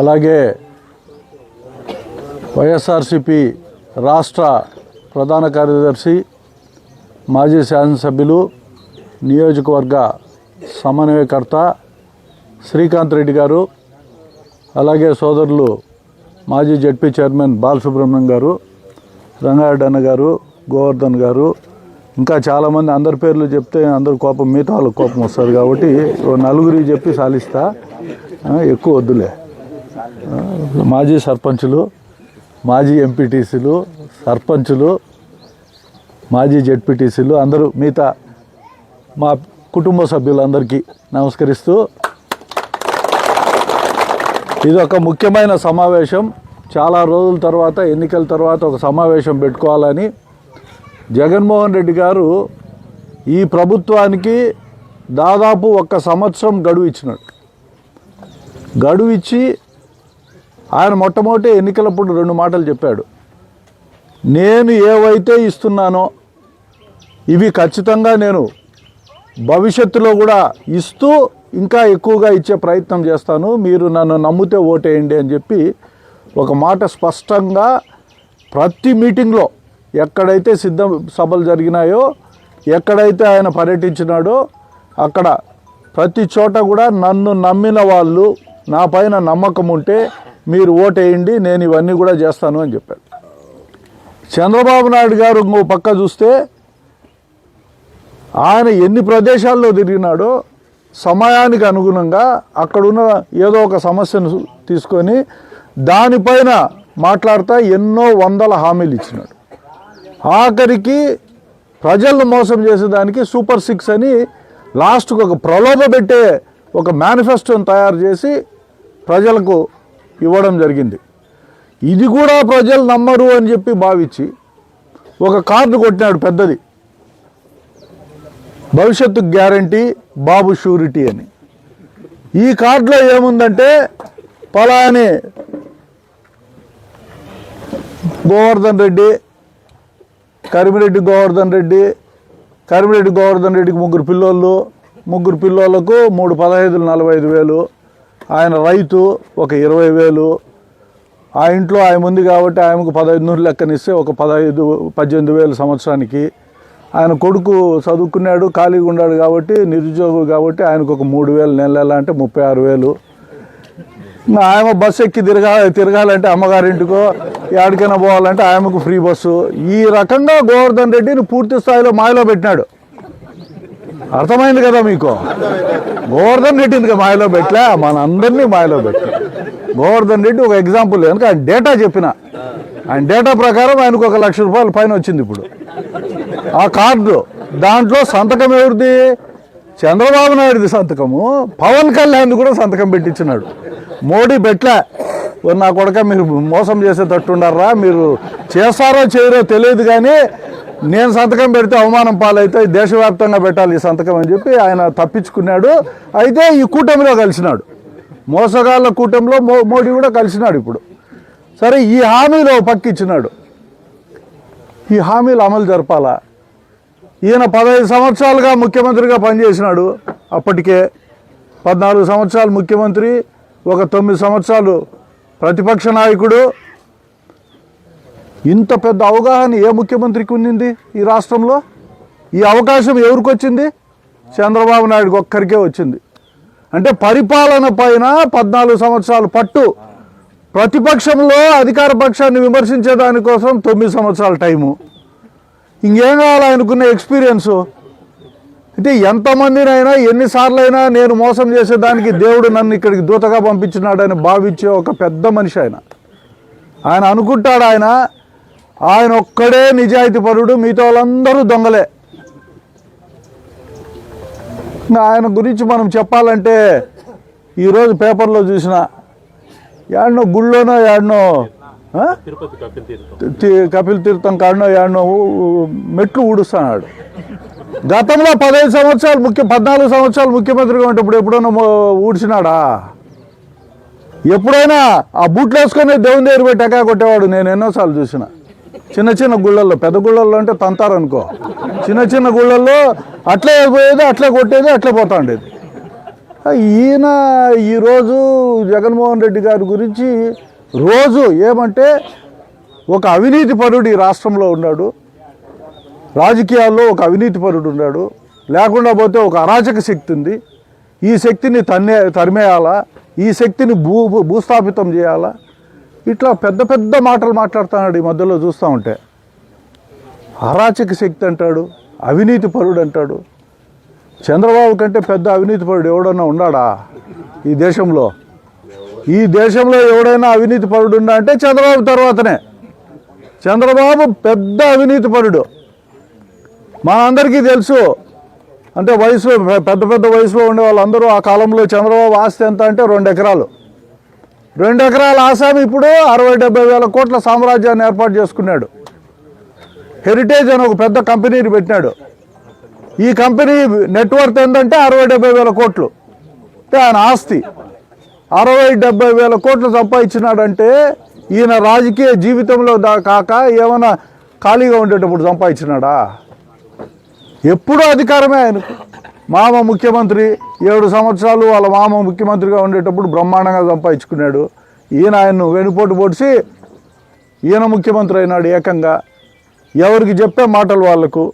అలాగే వైఎస్ఆర్సిపి రాష్ట్ర ప్రధాన కార్యదర్శి మాజీ శాసనసభ్యులు నియోజకవర్గ సమన్వయకర్త శ్రీకాంత్ రెడ్డి గారు అలాగే సోదరులు మాజీ జడ్పీ చైర్మన్ బాలసుబ్రహ్మణ్యం గారు రంగారెడ్డన్న గారు గోవర్ధన్ గారు ఇంకా చాలామంది అందరి పేర్లు చెప్తే అందరు కోపం మిగతా వాళ్ళకి కోపం వస్తుంది కాబట్టి ఓ నలుగురికి చెప్పి సాలిస్తా. ఎక్కువ వద్దులే. మాజీ సర్పంచులు మాజీ ఎంపీటీసీలు సర్పంచులు మాజీ జెడ్పీటీసీలు అందరూ మిగతా మా కుటుంబ సభ్యులందరికీ నమస్కరిస్తూ ఇది ఒక ముఖ్యమైన సమావేశం. చాలా రోజుల తర్వాత ఎన్నికల తర్వాత ఒక సమావేశం పెట్టుకోవాలని జగన్మోహన్ రెడ్డి గారు ఈ ప్రభుత్వానికి దాదాపు ఒక సంవత్సరం గడువు ఇచ్చినాడు. గడువు ఇచ్చి ఆయన మొట్టమొదటి ఎన్నికలప్పుడు రెండు మాటలు చెప్పాడు. నేను ఏవైతే ఇస్తున్నానో ఇవి ఖచ్చితంగా నేను భవిష్యత్తులో కూడా ఇస్తూ ఇంకా ఎక్కువగా ఇచ్చే ప్రయత్నం చేస్తాను. మీరు నన్ను నమ్మితే ఓటేయండి అని చెప్పి ఒక మాట స్పష్టంగా ప్రతి మీటింగ్లో ఎక్కడైతే సిద్ధ సభలు జరిగినాయో ఎక్కడైతే ఆయన పర్యటించినాడో అక్కడ ప్రతి చోట కూడా నన్ను నమ్మిన వాళ్ళు నా పైన నమ్మకం ఉంటే మీరు ఓటేయండి నేను ఇవన్నీ కూడా చేస్తాను అని చెప్పాడు. చంద్రబాబు నాయుడు గారు ఇంకో పక్క చూస్తే ఆయన ఎన్ని ప్రదేశాల్లో తిరిగినాడో సమయానికి అనుగుణంగా అక్కడున్న ఏదో ఒక సమస్యను తీసుకొని దానిపైన మాట్లాడుతూ ఎన్నో వందల హామీలు ఇచ్చినాడు. ఆఖరికి ప్రజలను మోసం చేసేదానికి సూపర్ సిక్స్ అని లాస్ట్కు ఒక ప్రలోభ పెట్టే ఒక మేనిఫెస్టోని తయారు చేసి ప్రజలకు ఇవ్వడం జరిగింది. ఇది కూడా ప్రజలు నమ్మరు అని చెప్పి భావించి ఒక కార్డు కొట్టినాడు పెద్దది. భవిష్యత్తు గ్యారంటీ బాబు షూరిటీ అని. ఈ కార్డులో ఏముందంటే పలాని గోవర్ధన్ రెడ్డి కరిమిరెడ్డి గోవర్ధన్ రెడ్డి కరిమిరెడ్డి గోవర్ధన్ రెడ్డికి ముగ్గురు పిల్లోళ్ళు ముగ్గురు పిల్లోళ్ళకు మూడు పదహైదులు నలభై ఐదు వేలు ఆయన రైతు ఒక ఇరవై వేలు. ఆ ఇంట్లో ఆయన ఉంది కాబట్టి ఆయనకు పదహైదు నూరు లెక్కనిస్తే ఒక పదహైదు పద్దెనిమిది వేలు సంవత్సరానికి. ఆయన కొడుకు చదువుకున్నాడు ఖాళీగా ఉన్నాడు కాబట్టి నిరుద్యోగం కాబట్టి ఆయనకు ఒక మూడు వేలు నెల నెల అంటే ముప్పై ఆరు వేలు. ఆయన ఆమె బస్సు ఎక్కి తిరగా తిరగాలంటే అమ్మగారింటికో ఎక్కడికైనా పోవాలంటే ఆమెకు ఫ్రీ బస్సు. ఈ రకంగా గోవర్ధన్ రెడ్డిని పూర్తి స్థాయిలో మాయలో పెట్టినాడు. అర్థమైంది కదా మీకు? గోవర్ధన్ రెడ్డిని మాయలో పెట్టలే? మన అందరినీ మాయలో పెట్టా గోవర్ధన్ రెడ్డి ఒక ఎగ్జాంపుల్ కనుక ఆయన డేటా చెప్పిన. ఆయన డేటా ప్రకారం ఆయనకు ఒక లక్ష రూపాయల పైన వచ్చింది ఇప్పుడు. ఆ కార్డు. దాంట్లో సంతకం ఎవరిది? చంద్రబాబు నాయుడుది సంతకము. పవన్ కళ్యాణ్ కూడా సంతకం పెట్టించినాడు. మోడీ పెట్లే ఓ నా కొడక మీరు మోసం చేసేటట్టుండర్రా మీరు చేస్తారో చేయరో తెలియదు కానీ నేను సంతకం పెడితే అవమానం పాలైతే దేశవ్యాప్తంగా పెట్టాలి ఈ సంతకం అని చెప్పి ఆయన తప్పించుకున్నాడు. అయితే ఈ కూటమిలో కలిసినాడు. మోసగాళ్ళ కూటమిలో మో మోడీ కూడా కలిసినాడు ఇప్పుడు. సరే ఈ హామీలో పక్కిచ్చినాడు. ఈ హామీలు అమలు జరపాలా? ఈయన పదహైదు సంవత్సరాలుగా ముఖ్యమంత్రిగా పనిచేసినాడు. అప్పటికే పద్నాలుగు సంవత్సరాలు ముఖ్యమంత్రి ఒక తొమ్మిది సంవత్సరాలు ప్రతిపక్ష నాయకుడు ఇంత పెద్ద అవగాహన ఏ ముఖ్యమంత్రికి ఉన్నింది ఈ రాష్ట్రంలో? ఈ అవకాశం ఎవరికి వచ్చింది చంద్రబాబు నాయుడుకి ఒక్కరికే వచ్చింది. అంటే పరిపాలన పైన పద్నాలుగు సంవత్సరాలు పట్టు. ప్రతిపక్షంలో అధికార పక్షాన్ని విమర్శించే దానికోసం తొమ్మిది సంవత్సరాల టైము. ఇంకేం కావాలనుకున్న ఎక్స్పీరియన్సు? అంటే ఎంతమందినైనా ఎన్నిసార్లైనా నేను మోసం చేసేదానికి దేవుడు నన్ను ఇక్కడికి దూతగా పంపించినాడని భావించే ఒక పెద్ద మనిషి ఆయన. ఆయన అనుకుంటాడు ఆయన ఆయన ఒక్కడే నిజాయితీ పరుడు మిగతా వాళ్ళందరూ దొంగలే. ఆయన గురించి మనం చెప్పాలంటే ఈరోజు పేపర్లో చూసిన యాడనో గుళ్ళోనో యాడనో కపిల్ తీర్థం. కాడనో యాడనో మెట్లు ఊడుస్తున్నాడు. గతంలో పదహైదు సంవత్సరాలు ముఖ్య పద్నాలుగు సంవత్సరాలు ముఖ్యమంత్రిగా ఉంటప్పుడు ఎప్పుడైనా ఊడ్చినాడా? ఎప్పుడైనా ఆ బూట్లు వేసుకొని దేవుని దగ్గర పెట్టి ఎక్కా కొట్టేవాడు నేను ఎన్నోసార్లు చూసిన. చిన్న చిన్న గుళ్ళల్లో పెద్ద గుళ్ళల్లో అంటే తంతారనుకో. చిన్న చిన్న గుళ్ళల్లో అట్లే పోయేది అట్లే కొట్టేది అట్లే పోతా ఉండేది. ఈయన ఈరోజు జగన్మోహన్ రెడ్డి గారి గురించి రోజు ఏమంటే ఒక అవినీతి పరుడు ఈ రాష్ట్రంలో ఉన్నాడు. రాజకీయాల్లో ఒక అవినీతి పరుడు ఉన్నాడు. లేకుండా పోతే ఒక అరాచక శక్తి ఉంది. ఈ శక్తిని తన్నే తరిమేయాలా? ఈ శక్తిని భూ భూస్థాపితం చేయాలా? ఇట్లా పెద్ద పెద్ద మాటలు మాట్లాడుతున్నాడు ఈ మధ్యలో చూస్తూ ఉంటే. అరాచక శక్తి అంటాడు అవినీతి పరుడు అంటాడు. చంద్రబాబు కంటే పెద్ద అవినీతి పరుడు ఎవడన్నా ఉన్నాడా ఈ దేశంలో? ఈ దేశంలో ఎవడైనా అవినీతి పరుడు ఉన్నా అంటే చంద్రబాబు తర్వాతనే. చంద్రబాబు పెద్ద అవినీతి పరుడు. మనందరికీ తెలుసు. అంటే వయసులో పెద్ద పెద్ద వయసులో ఉండే వాళ్ళందరూ ఆ కాలంలో చంద్రబాబు ఆస్తి ఎంత అంటే రెండు ఎకరాలు. రెండు ఎకరాల ఆసామి ఇప్పుడు అరవై డెబ్బై వేల కోట్ల సామ్రాజ్యాన్ని ఏర్పాటు చేసుకున్నాడు. హెరిటేజ్ అని ఒక పెద్ద కంపెనీని పెట్టినాడు. ఈ కంపెనీ నెట్వర్త్ ఏంటంటే అరవై డెబ్బై వేల కోట్లు. అంటే ఆయన ఆస్తి. అరవై డెబ్బై వేల కోట్లు సంపాదించినాడంటే ఈయన రాజకీయ జీవితంలో దా కాక ఏమైనా ఖాళీగా ఉండేటప్పుడు సంపాదించినాడా? ఎప్పుడూ అధికారమే ఆయనకు. మామ ముఖ్యమంత్రి ఏడు సంవత్సరాలు వాళ్ళ మామ ముఖ్యమంత్రిగా ఉండేటప్పుడు బ్రహ్మాండంగా సంపాదించుకున్నాడు. ఈయన ఆయన్ను వెనుపోటు పొడిసి ఈయన ముఖ్యమంత్రి అయినాడు ఏకంగా. ఎవరికి చెప్పే మాటలు వాళ్ళకు.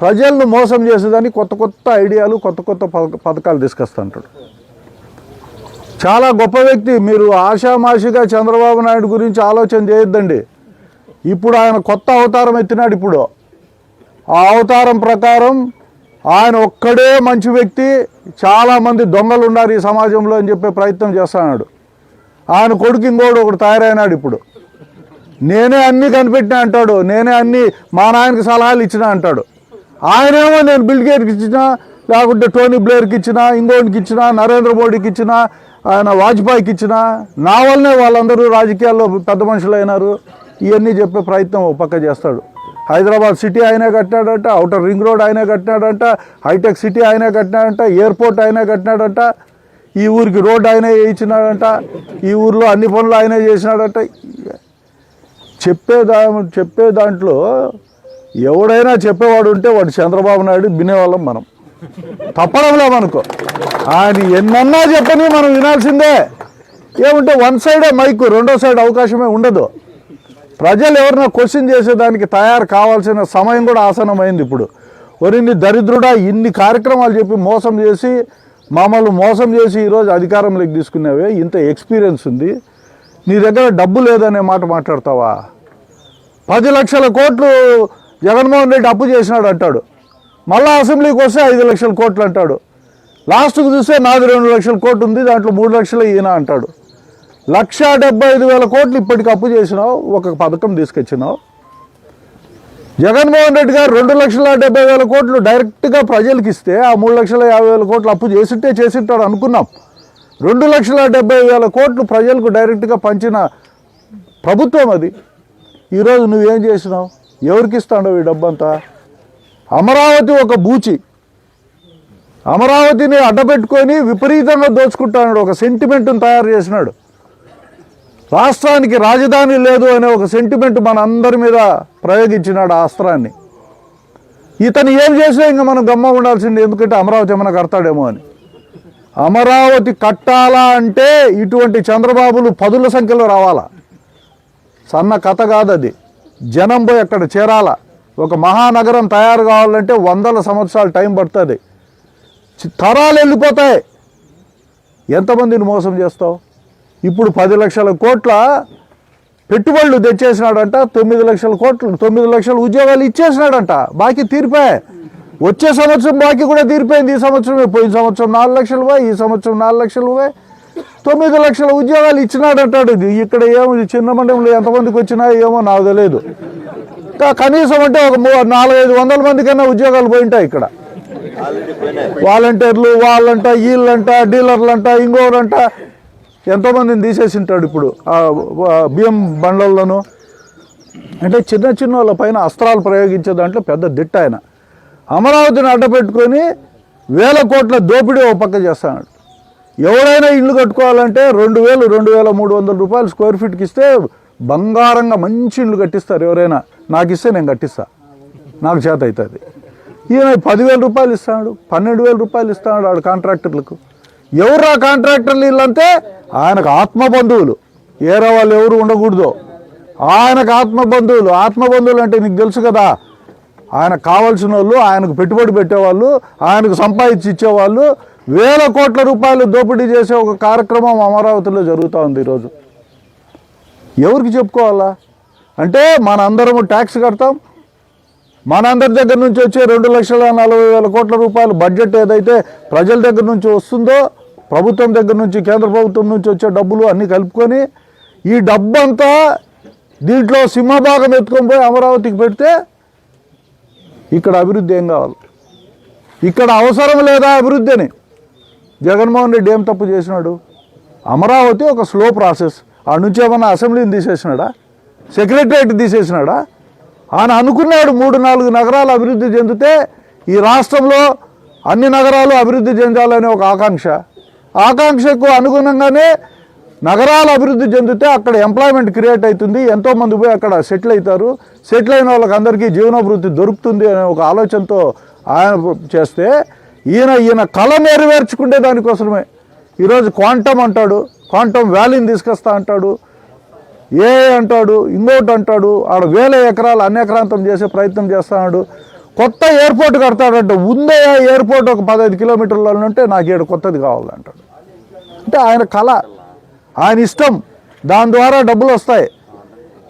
ప్రజలను మోసం చేసేదాన్ని కొత్త కొత్త ఐడియాలు కొత్త కొత్త పథకాలు తీసుకొస్తుంటాడు. చాలా గొప్ప వ్యక్తి. మీరు ఆషామాషిగా చంద్రబాబు నాయుడు గురించి ఆలోచన చేయొద్దండి. ఇప్పుడు ఆయన కొత్త అవతారం ఎత్తినాడు ఇప్పుడు. ఆ అవతారం ప్రకారం ఆయన ఒక్కడే మంచి వ్యక్తి చాలామంది దొంగలు ఉన్నారు ఈ సమాజంలో అని చెప్పే ప్రయత్నం చేస్తున్నాడు. ఆయన కొడుకు ఇంకోడు ఒకడు తయారైనాడు ఇప్పుడు. నేనే అన్ని కనిపెట్టినా అంటాడు నేనే అన్ని మా నాయనకి సలహాలు ఇచ్చిన అంటాడు. ఆయనేమో నేను బిల్ గేట్కి ఇచ్చిన లేకుంటే టోనీ బ్లేయర్కి ఇచ్చిన ఇంకోటికి ఇచ్చిన నరేంద్ర మోడీకి ఇచ్చిన ఆయన వాజ్పేయికి ఇచ్చిన నా వల్లనే వాళ్ళందరూ రాజకీయాల్లో పెద్ద మనుషులు అయినారు ఇవన్నీ చెప్పే ప్రయత్నం ఒక పక్క చేస్తాడు. హైదరాబాద్ సిటీ ఆయనే కట్టినాడంట అవుటర్ రింగ్ రోడ్ ఆయనే కట్టినాడంట హైటెక్ సిటీ ఆయనే కట్టినాడంట ఎయిర్పోర్ట్ ఆయనే కట్టినాడంట ఈ ఊరికి రోడ్ ఆయనే వేయించినాడంట ఈ ఊర్లో అన్ని పనులు ఆయనే చేసినాడంట. చెప్పే దా చెప్పే దాంట్లో ఎవడైనా చెప్పేవాడు ఉంటే వాడు చంద్రబాబు నాయుడు వినేవాళ్ళం మనం. తప్పడం మనకు. ఆయన ఎన్నన్నా చెప్పని మనం వినాల్సిందే. ఏముంటే వన్ సైడే మైకు రెండో సైడ్ అవకాశమే ఉండదు. ప్రజలు ఎవరైనా క్వశ్చన్ చేసేదానికి తయారు కావాల్సిన సమయం కూడా ఆసనమైంది ఇప్పుడు. ఒరిన్ని దరిద్రుడా ఇన్ని కార్యక్రమాలు చెప్పి మోసం చేసి మామూలు మోసం చేసి ఈరోజు అధికారంలోకి తీసుకునేవే ఇంత ఎక్స్పీరియన్స్ ఉంది. నీ దగ్గర డబ్బు లేదనే మాట మాట్లాడతావా? పది లక్షల కోట్లు జగన్మోహన్ రెడ్డి అప్పు చేసినాడు అంటాడు. మళ్ళా అసెంబ్లీకి వస్తే ఐదు లక్షల కోట్లు అంటాడు. లాస్ట్కి చూస్తే నాది రెండు లక్షల కోట్లు ఉంది దాంట్లో మూడు లక్షలు ఈయన అంటాడు. లక్ష డెబ్బై ఐదు వేల కోట్లు ఇప్పటికి అప్పు చేసినావు ఒక పథకం తీసుకొచ్చినావు. జగన్మోహన్ రెడ్డి గారు రెండు లక్షల డెబ్బై వేల కోట్లు డైరెక్ట్గా ప్రజలకు ఇస్తే ఆ మూడు లక్షల యాభై వేల కోట్లు అప్పు చేసింటే చేసింటాడు అనుకున్నాం. రెండు లక్షల డెబ్బై వేల కోట్లు ప్రజలకు డైరెక్ట్గా పంచిన ప్రభుత్వం అది. ఈరోజు నువ్వేం చేసినావు? ఎవరికి ఇస్తాడో ఈ డబ్బంతా? అమరావతి ఒక బూచి. అమరావతిని అడ్డబెట్టుకొని విపరీతంగా దోచుకుంటాడు ఒక సెంటిమెంట్ని తయారు చేసినాడు. రాష్ట్రానికి రాజధాని లేదు అనే ఒక సెంటిమెంట్ మన అందరి మీద ప్రయోగించినాడు ఆ అస్త్రాన్ని. ఇతను ఏం చేసినా ఇంకా మనం గమ్మ ఉండాల్సింది ఎందుకంటే అమరావతి ఏమైనా కడతాడేమో అని. అమరావతి కట్టాలా అంటే ఇటువంటి చంద్రబాబులు పదుల సంఖ్యలో రావాలా? సన్న కథ కాదు అది జనం పోయి అక్కడ చేరాల? ఒక మహానగరం తయారు కావాలంటే వందల సంవత్సరాలు టైం పడుతుంది. తరాలు వెళ్ళిపోతాయి. ఎంతమందిని మోసం చేస్తావు? ఇప్పుడు పది లక్షల కోట్ల పెట్టుబడులు తెచ్చేసినాడంట తొమ్మిది లక్షల కోట్లు తొమ్మిది లక్షల ఉద్యోగాలు ఇచ్చేసినాడంట. బాకీ తీరిపోయాయి వచ్చే సంవత్సరం బాకీ కూడా తీరిపోయింది. ఈ సంవత్సరమే పోయిన సంవత్సరం నాలుగు లక్షలు పోయి ఈ సంవత్సరం నాలుగు లక్షలు పోయి తొమ్మిది లక్షల ఉద్యోగాలు ఇచ్చినాడంటాడు ఇది. ఇక్కడ ఏమో చిన్న మండలంలో ఎంతమందికి వచ్చినాయో ఏమో నాకు తెలియదు. కనీసం అంటే ఒక నాలుగైదు వందల మందికన్నా ఉద్యోగాలు పోయింటాయి ఇక్కడ. వాలంటీర్లు వాళ్ళంట వీళ్ళంట డీలర్లంట ఇంకోరంట ఎంతోమందిని తీసేసి ఉంటాడు ఇప్పుడు. ఆ బియ్యం బండ్లలోను. అంటే చిన్న చిన్న వాళ్ళ పైన అస్త్రాలు ప్రయోగించే దాంట్లో పెద్ద దిట్ట ఆయన. అమరావతిని అడ్డపెట్టుకొని వేల కోట్ల దోపిడీ ఒక పక్క చేస్తాడు. ఎవడైనా ఇల్లు కట్టుకోవాలంటే రెండు వేలు రెండు వేల మూడు వందల రూపాయలు స్క్వేర్ ఫీట్కి ఇస్తే బంగారంగా మంచి ఇల్లు కట్టిస్తారు ఎవరైనా. నాకు ఇస్తే నేను కట్టిస్తా. నాకు చేత అవుతుంది. ఈయన పదివేల రూపాయలు ఇస్తాడు పన్నెండు వేల రూపాయలు ఇస్తాడు ఆడు కాంట్రాక్టర్లకు. ఎవరు కాంట్రాక్టర్లు వీళ్ళంటే ఆయనకు ఆత్మ బంధువులు ఏరే వాళ్ళు ఎవరు ఉండకూడదు. ఆయనకు ఆత్మబంధువులు. ఆత్మబంధువులు అంటే నీకు తెలుసు కదా ఆయనకు కావాల్సిన వాళ్ళు ఆయనకు పెట్టుబడి పెట్టేవాళ్ళు ఆయనకు సంపాదించి ఇచ్చేవాళ్ళు వేల కోట్ల రూపాయలు దోపిడీ చేసే ఒక కార్యక్రమం అమరావతిలో జరుగుతూ ఉంది ఈరోజు. ఎవరికి చెప్పుకోవాలా? అంటే మనందరము ట్యాక్స్ కడతాం. మనందరి దగ్గర నుంచి వచ్చే రెండు లక్షల నలభై వేల కోట్ల రూపాయలు బడ్జెట్ ఏదైతే ప్రజల దగ్గర నుంచి వస్తుందో ప్రభుత్వం దగ్గర నుంచి కేంద్ర ప్రభుత్వం నుంచి వచ్చే డబ్బులు అన్నీ కలుపుకొని ఈ డబ్బంతా దీంట్లో సింహభాగం ఎత్తుకొని పోయి అమరావతికి పెడితే ఇక్కడ అభివృద్ధి ఏం కావాలి? ఇక్కడ అవసరం లేదా అభివృద్ధి అని జగన్మోహన్ రెడ్డి ఏం తప్పు చేసినాడు? అమరావతి ఒక స్లో ప్రాసెస్. ఆ నుంచి ఏమన్నా అసెంబ్లీని తీసేసినాడా? సెక్రటరేట్ తీసేసినాడా? ఆయన అనుకున్నాడు మూడు నాలుగు నగరాలు అభివృద్ధి చెందితే ఈ రాష్ట్రంలో అన్ని నగరాలు అభివృద్ధి చెందాలనే ఒక ఆకాంక్ష. ఆకాంక్షకు అనుగుణంగానే నగరాలు అభివృద్ధి చెందితే అక్కడ ఎంప్లాయ్మెంట్ క్రియేట్ అవుతుంది. ఎంతోమంది పోయి అక్కడ సెటిల్ అవుతారు. సెటిల్ అయిన వాళ్ళకి అందరికీ జీవనోభివృద్ధి దొరుకుతుంది అనే ఒక ఆలోచనతో ఆయన చేస్తే ఈయన ఈయన కళ నెరవేర్చుకునే దానికోసమే. ఈరోజు క్వాంటమ్ అంటాడు. క్వాంటమ్ వ్యాలీని తీసుకొస్తా అంటాడు. ఏ అంటాడు. ఇంకోటి అంటాడు. ఆడ వేల ఎకరాలు అన్యక్రాంతం చేసే ప్రయత్నం చేస్తున్నాడు కొత్త ఎయిర్పోర్ట్ కడతాడంట ఉందే ఎయిర్పోర్ట్ ఒక పదహైదు కిలోమీటర్లలో ఉంటే నాకు ఏడు కొత్తది కావాలంటాడు అంటే ఆయన కళ ఆయన ఇష్టం. దాని ద్వారా డబ్బులు వస్తాయి.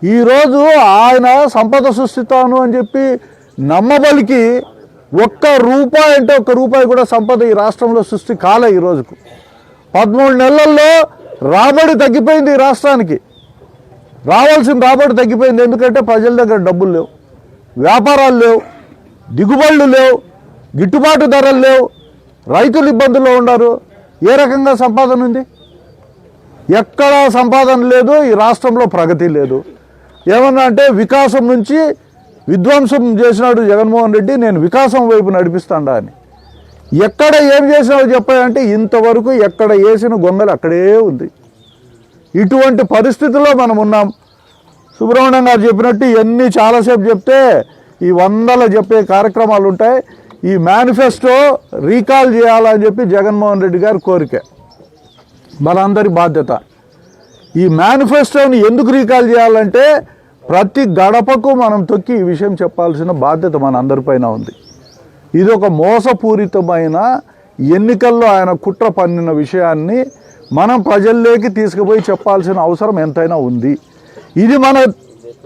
ఈరోజు ఆయన సంపద సృష్టిస్తాను అని చెప్పి నమ్మబలికి ఒక్క రూపాయి అంటే ఒక్క రూపాయి కూడా సంపద ఈ రాష్ట్రంలో సృష్టి కాలే ఈ రోజుకు. పదమూడు నెలల్లో రాబడి తగ్గిపోయింది ఈ రాష్ట్రానికి. రావాల్సిన రాబడి తగ్గిపోయింది. ఎందుకంటే ప్రజల దగ్గర డబ్బులు లేవు. వ్యాపారాలు లేవు. దిగుబడులు లేవు గిట్టుబాటు ధరలు లేవు రైతులు ఇబ్బందుల్లో ఉన్నారు. ఏ రకంగా సంపాదన ఉంది? ఎక్కడ సంపాదన లేదు ఈ రాష్ట్రంలో ప్రగతి లేదు. ఏమన్నా అంటే వికాసం నుంచి విధ్వంసం చేసినాడు జగన్మోహన్ రెడ్డి నేను వికాసం వైపు నడిపిస్తాడా అని. ఎక్కడ ఏం చేసినావు చెప్పాయంటే ఇంతవరకు ఎక్కడ వేసిన గొంగలు అక్కడే ఉంది. ఇటువంటి పరిస్థితుల్లో మనం ఉన్నాం. సుబ్రహ్మణ్యం గారు చెప్పినట్టు ఇవన్నీ చాలాసేపు చెప్తే ఈ వందల చెప్పే కార్యక్రమాలు ఉంటాయి. ఈ మేనిఫెస్టో రీకాల్ చేయాలని చెప్పి జగన్మోహన్ రెడ్డి గారి కోరిక. మనందరి బాధ్యత. ఈ మేనిఫెస్టోని ఎందుకు రీకాల్ చేయాలంటే ప్రతి గడపకు మనం తొక్కి ఈ విషయం చెప్పాల్సిన బాధ్యత మన అందరిపైన ఉంది. ఇది ఒక మోసపూరితమైన ఎన్నికల్లో ఆయన కుట్ర పన్నిన విషయాన్ని మనం ప్రజల్లోకి తీసుకుపోయి చెప్పాల్సిన అవసరం ఎంతైనా ఉంది. ఇది మన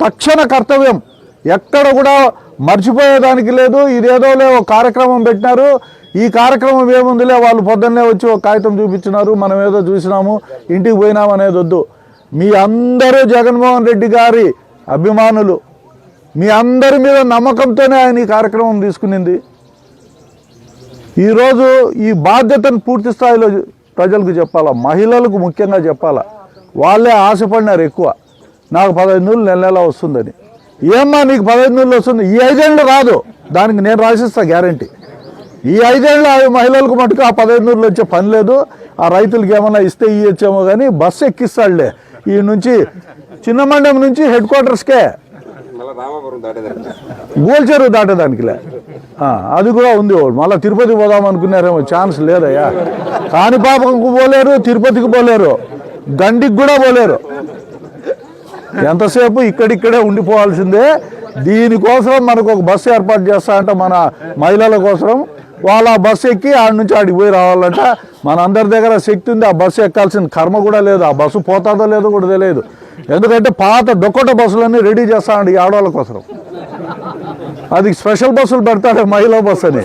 తక్షణ కర్తవ్యం. ఎక్కడ కూడా మర్చిపోయేదానికి లేదు. ఇదేదోలే ఒక కార్యక్రమం పెట్టినారు. ఈ కార్యక్రమం ఏముందిలే వాళ్ళు పొద్దున్నే వచ్చి ఒక కాగితం చూపించినారు. మనం ఏదో చూసినాము ఇంటికి పోయినాం అనేది వద్దు. మీ అందరూ జగన్మోహన్ రెడ్డి గారి అభిమానులు. మీ అందరి మీద నమ్మకంతోనే ఆయన ఈ కార్యక్రమం తీసుకునింది. ఈరోజు ఈ బాధ్యతను పూర్తి స్థాయిలో ప్రజలకు చెప్పాలా? మహిళలకు ముఖ్యంగా చెప్పాలా? వాళ్ళే ఆశపడినారు ఎక్కువ. నాకు పదహైదు నెల నెల వస్తుందని. ఏమ్మా నీకు పదహైదు నూళ్ళు వస్తుంది? ఈ ఐదేళ్ళు రాదు. దానికి నేను రాసిస్తా గ్యారంటీ. ఈ ఐదేళ్ళు ఆ మహిళలకు మటుకు ఆ పదహైదు నూరులు వచ్చే పని లేదు. ఆ రైతులకి ఏమన్నా ఇస్తే ఇవ్వచ్చేమో కానీ బస్సు ఎక్కిస్తాడులే. ఈ నుంచి చిన్న మండలం నుంచి హెడ్ క్వార్టర్స్కే. గోల్చెరువు దాటేదానికిలే అది కూడా ఉంది. మళ్ళా తిరుపతి పోదాం అనుకున్నారేమో ఛాన్స్ లేదయ్యా. కాణిపాపంకు పోలేరు తిరుపతికి పోలేరు. గండికి కూడా పోలేరు. ఎంతసేపు ఇక్కడిక్కడే ఉండిపోవాల్సిందే. దీనికోసం మనకు ఒక బస్సు ఏర్పాటు చేస్తా అంటే మన మహిళల కోసం వాళ్ళు ఆ బస్సు ఎక్కి ఆడ నుంచి ఆడికి పోయి రావాలంట. మన అందరి దగ్గర శక్తి ఉంది ఆ బస్సు ఎక్కాల్సిన కర్మ కూడా లేదు ఆ బస్సు పోతాదో లేదో కూడా తెలియదు. ఎందుకంటే పాత డొక్కట బస్సులన్నీ రెడీ చేస్తామండి ఈ ఆడవాళ్ళ కోసం అది స్పెషల్ బస్సులు పెడతాడు మహిళా బస్సు అని.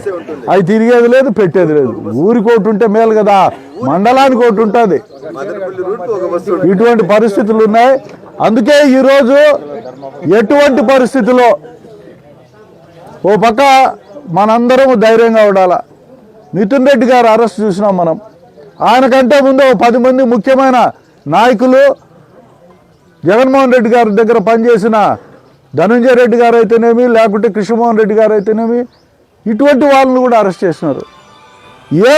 అవి తిరిగేది లేదు పెట్టేది లేదు. ఊరికి ఒకటి ఉంటే మేలు కదా. మండలానికి ఒకటి ఉంటుంది. ఇటువంటి పరిస్థితులు ఉన్నాయి. అందుకే ఈరోజు ఎటువంటి పరిస్థితుల్లో ఓ పక్క మనందరం ధైర్యంగా ఉండాల? నితిన్ రెడ్డి గారు అరెస్ట్ చూసినాం మనం. ఆయనకంటే ముందు ఓ పది మంది ముఖ్యమైన నాయకులు జగన్మోహన్ రెడ్డి గారి దగ్గర పనిచేసిన ధనంజయ రెడ్డి గారు అయితేనేమి లేకుంటే కృష్ణమోహన్ రెడ్డి గారు అయితేనేమి ఇటువంటి వాళ్ళని కూడా అరెస్ట్ చేసినారు. ఏ